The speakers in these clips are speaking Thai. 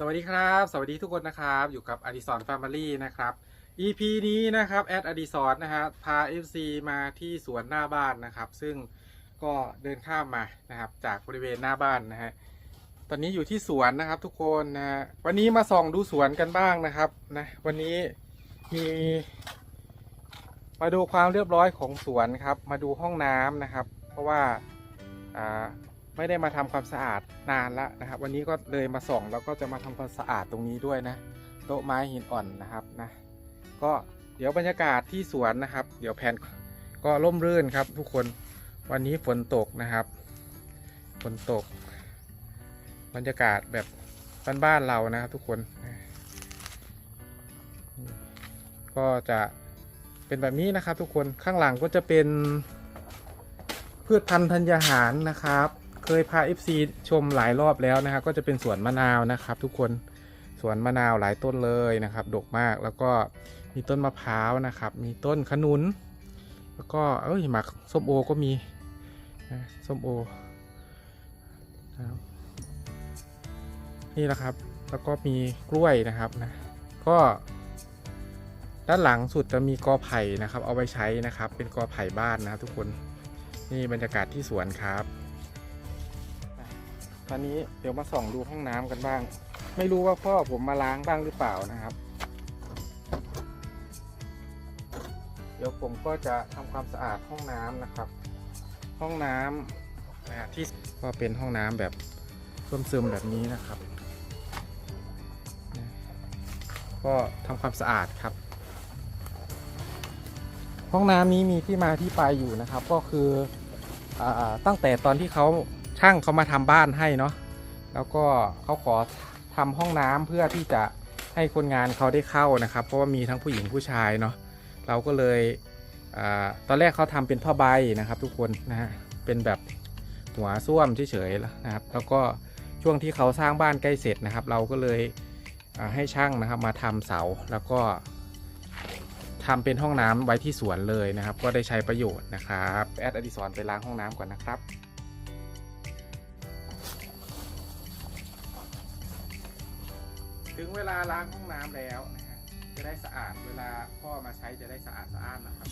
สวัสดีครับ สวัสดีทุกคนนะครับ อยู่กับอดิสรแฟมิลี่นะครับ EP นี้นะครับแอดอดิสรนะฮะพา FC มาที่สวนหน้าบ้านนะครับ ซึ่งก็เดินข้ามมานะครับ จากบริเวณหน้าบ้านนะฮะตอนนี้อยู่ที่สวนนะครับทุกคนนะฮะวันนี้มาส่องดูสวนกันบ้างนะครับนะวันนี้มีมาดูความเรียบร้อยของสวนครับ มาดูห้องน้ำนะครับ เพราะว่าอ่า ไม่ได้มาทำความสะอาดนานแล้วนะครับ วันนี้ก็เลยมาส่องแล้วก็จะมาทำความสะอาดตรงนี้ด้วยนะโต๊ะไม้หินอ่อนนะครับนะก็เดี๋ยวบรรยากาศที่สวนนะครับ เดี๋ยวแผนก็ร่มรื่นครับ ทุกคนวันนี้ฝนตกนะครับฝนตก บรรยากาศแบบบ้านๆเรานะครับ ทุกคนก็จะเป็นแบบนี้นะครับ ทุกคนข้างหลังก็จะเป็นพืชพันธุ์ธัญญาหารนะครับ เคยพา FC ชมหลายรอบแล้วนะครับก็จะเป็นสวนมะนาวนะครับ ทุกคนสวนมะนาวหลายต้นเลยนะครับ ดกมากแล้วก็มีต้นมะพร้าวนะครับ มีต้นขนุน แล้วก็เอ้ยหมักส้มโอก็มีนะส้มโอนะครับนี่แหละครับ แล้วก็มีกล้วยนะครับนะก็ ด้านหลังสุดจะมีกอไผ่นะครับ เอาไว้ใช้นะครับ เป็นกอไผ่บ้านนะครับทุกคนนี่บรรยากาศที่สวนครับ ตอนนี้เดี๋ยวมาส่องดูห้องน้ำกันบ้าง ไม่รู้ว่าพ่อผมมาล้างบ้างหรือเปล่านะครับ เดี๋ยวผมก็จะทำความสะอาดห้องน้ำนะครับ ห้องน้ำนะที่ก็เป็นห้องน้ำแบบเพิ่มซึมแบบนี้นะครับ ก็ทำความสะอาดครับ ห้องน้ำนี้มีที่มาที่ไปอยู่นะครับ ก็คืออตั้งแต่ตอนที่เขา ช่างเขามาทำบ้านให้เนาะแล้วก็เขาขอทำห้องน้ำเพื่อที่จะให้คนงานเขาได้เข้านะครับ เพราะว่ามีทั้งผู้หญิงผู้ชายเนาะเราก็เลยอตอนแรกเขาทำเป็นผ้าใบนะครับ ทุกคนนะฮะเป็นแบบหัวส้วมเฉยๆนะครับ แล้วก็ช่วงที่เขาสร้างบ้านใกล้เสร็จนะครับ เราก็เลยให้ช่างนะครับมาทำเสาแล้วก็ทำเป็นห้องน้ำไว้ที่สวนเลยนะครับ ก็ได้ใช้ประโยชน์นะครับแอดอดิสรไปล้างห้องน้ำก่อนนะครับ ถึงเวลาล้างห้องน้ำแล้วนะฮะจะได้สะอาดเวลาพ่อมาใช้จะได้สะอาดสะอ้านนะครับ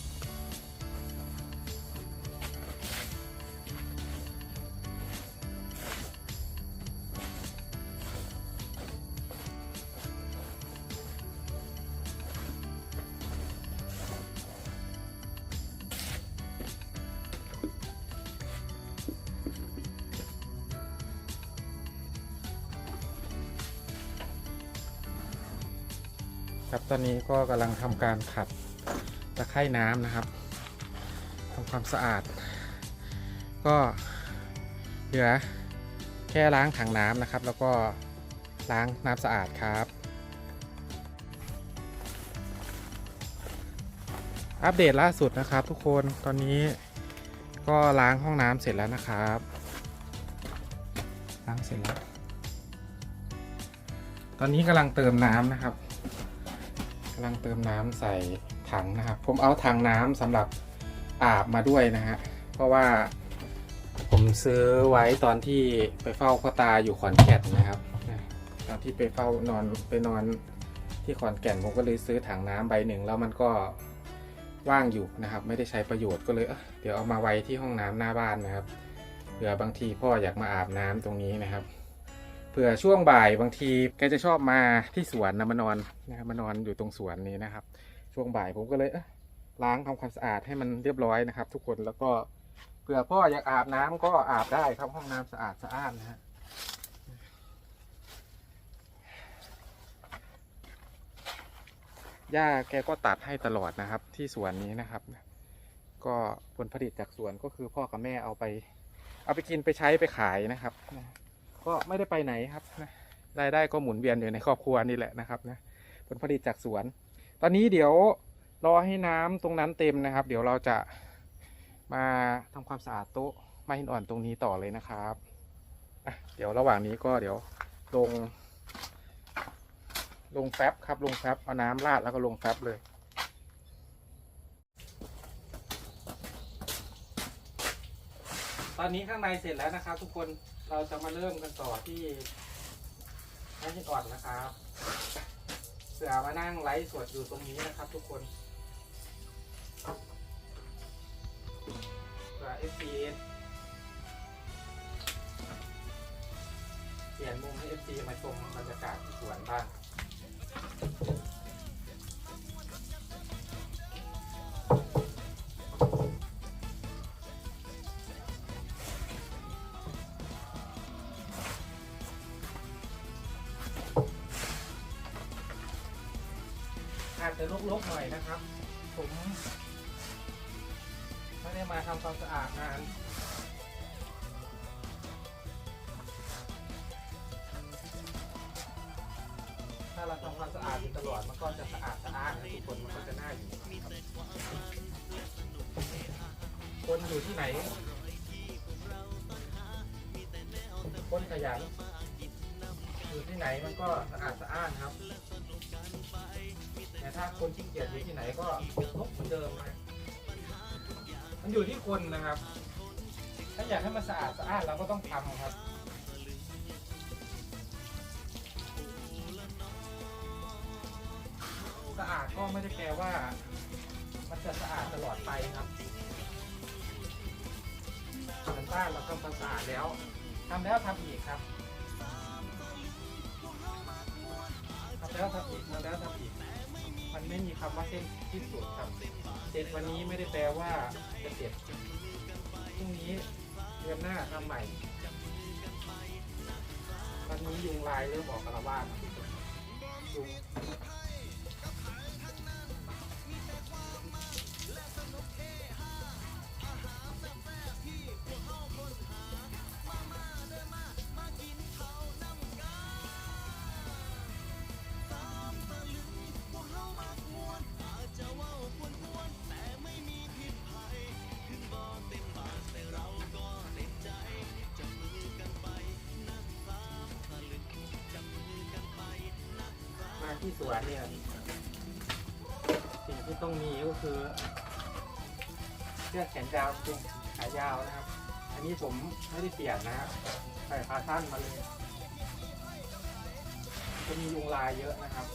ครับตอนนี้ก็กำลังทำการขัดตะไคร่น้ำนะครับทำความสะอาด ก็เหลือแค่ล้างถังน้ำนะครับ แล้วก็ล้างน้ำสะอาดครับ อัปเดตล่าสุดนะครับ ทุกคนตอนนี้ก็ล้างห้องน้ำเสร็จแล้วนะครับ ล้างเสร็จแล้ว ตอนนี้กำลังเติมน้ำนะครับ กำลังเติมน้ำใส่ถังนะครับ ผมเอาถังน้ำสำหรับอาบมาด้วยนะฮะ เพราะว่าผมซื้อไว้ตอนที่ไปเฝ้าพ่อตาอยู่ขอนแก่นนะครับ ตอนที่ไปเฝ้านอนไปนอนที่ขอนแก่นผมก็เลยซื้อถังน้ำใบหนึ่งแล้วมันก็ว่างอยู่นะครับ ไม่ได้ใช้ประโยชน์ก็เลยเเดี๋ยวเอามาไว้ที่ห้องน้ำหน้าบ้านนะครับเผื่อบางทีพ่ออยากมาอาบน้ำตรงนี้นะครับ ผื่อช่วงบ่ายบางทีแกจะชอบมาที่สวนนะมานอนนะครับมานอนอยู่ตรงสวนนี้นะครับ ช่วงบ่ายผมก็เลยเอล้างทำความสะอาดให้มันเรียบร้อยนะครับ ทุกคนแล้วก็เผื่อพ่ออยากอาบน้ำก็อาบได้ครับห้องน้ำสะอาดสะอ้านนะฮะย่าแกก็ตัดให้ตลอดนะครับ ที่สวนนี้นะครับ ก็ผลผลิตจากสวนก็คือพ่อกับแม่เอาไป เอาไปกินไปใช้ไปขายนะครับ ก็ไม่ได้ไปไหนครับนะรายได้ก็หมุนเวียนอยู่ในครอบครัวนี่แหละนะครับนะผลผลิตจากสวน ตอนนี้เดี๋ยวรอให้น้ำตรงนั้นเต็มนะครับ เดี๋ยวเราจะมาทำความสะอาดโต๊ะไม้หินอ่อนตรงนี้ต่อเลยนะครับเดี๋ยวระหว่างนี้ก็เดี๋ยวลง ลงแฟบครับ ลงแฟบเอาน้ำราดแล้วก็ลงแฟบเลยตอนนี้ข้างในเสร็จแล้วนะครับทุกคน เราจะมาเริ่มกันต่อที่แอดมินอ่อนนะครับ เสือมานั่งไลฟ์สดอยู่ตรงนี้นะครับทุกคนเสือเอฟซีเปลี่ยนมุมให้เอฟซีมาชมบรรยากาศที่สวนบ้าง จจะลกๆหน่อยนะครับ ผมไม่ได้มาทำความสะอาดนานถ้าเราทำความสะอาดอยู่ตลอดมันก็จะสะอาดสะอาดนะทุกคนมันก็จะน่าอยู่คนอยู่ที่ไหน คนขยันอยู่ที่ไหนมันก็สะอาดสะอ้านครับ ถ้าคนขี้เกียจอยู่ที่ไหนก็ลกเหมือนเดิมนะมันอยู่ที่คนนะครับ ถ้าอยากให้มันสะอาดสะอานเราก็ต้องทำครับสะอาดก็ไม่ได้แปลว่า มันจะสะอาดตลอดไปครับเหมือนบ้านเราทำความสะอาดแล้วทำแล้วทำอีกครับทำแล้วทำอีกทำแล้วทำอีก ไม่มีคำว่าเส้นที่สุดครับเสร็จวันนี้ไม่ได้แปลว่าจะเสร็จพรุ่งนี้เดือนหน้าทำใหม่วันนี้ยุงลายเริ่มออกกระวาดยุง ที่สวนเนี่ยสิ่งที่ต้องมีก็คือเสื้อแขนยาวกางเกงขายาวนะครับ อันนี้ผมไม่ได้เปลี่ยนนะครับใส่ขาสั้นมาเลยจะมียุงลายเยอะนะครับ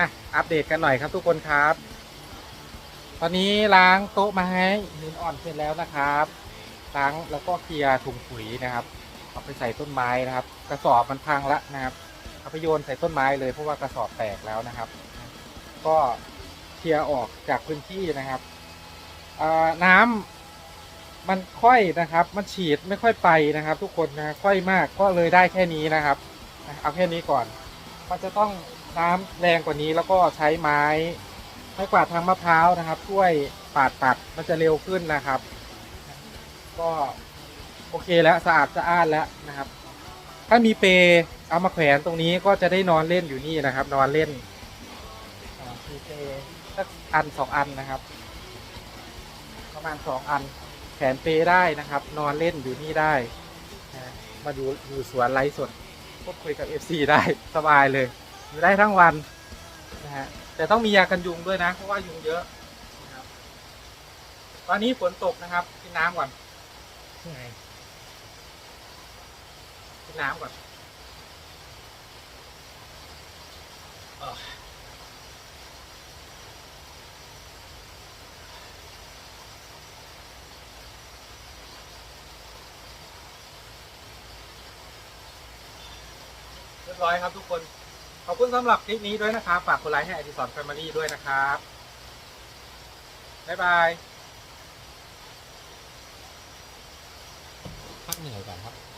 อะอัปเดตกันหน่อยครับทุกคนครับ ตอนนี้ล้างโต๊ะไม้หินอ่อนเสร็จแล้วนะครับล้างแล้วก็เคลียร์ถุงปุ๋ยนะครับ เอาไปใส่ต้นไม้นะครับ กระสอบมันพังล้วนะครับเอาไปโยนใส่ต้นไม้เลยเพราะว่ากระสอบแตกแล้วนะครับ ก็เคลียร์ออกจากพื้นที่นะครับน้ำมันค่อยนะครับ มันฉีดไม่ค่อยไปนะครับ ทุกคนนะค่อยมากก็เลยได้แค่นี้นะครับ เอาแค่นี้ก่อน มันจะต้อง น้ำแรงกว่านี้แล้วก็ใช้ไม้ไม้กวาดทางมะพร้าวนะครับ ช่วยปาดปัดมันจะเร็วขึ้นนะครับ ก็โอเคแล้วสะอาดสะอ้านแล้วนะครับ ถ้ามีเปเอามาแขวนตรงนี้ก็จะได้นอนเล่นอยู่นี่นะครับ นอนเล่นมีเปสักอันสองอันนะครับ ประมาณสองอันแขวนเปได้นะครับ นอนเล่นอยู่นี่ได้นะมาดูดูสวนไลฟ์สดพูดคุยกับ FC ได้สบายเลย อยู่ได้ทั้งวันนะฮะแต่ต้องมียากันยุงด้วยนะเพราะว่ายุงเยอะนะครับตอนนี้ฝนตกนะครับกินน้ำก่อนยังไงกินน้ำก่อนเรียบร้อยครับทุกคน อบคุณสำหรับคลิปนี้ด้วยนะครับ ฝากกดไลค์ให้อดิสรแฟมิลี่ด้วยนะครับ บ๊ายบายพักเหนื่อยก่อนครับ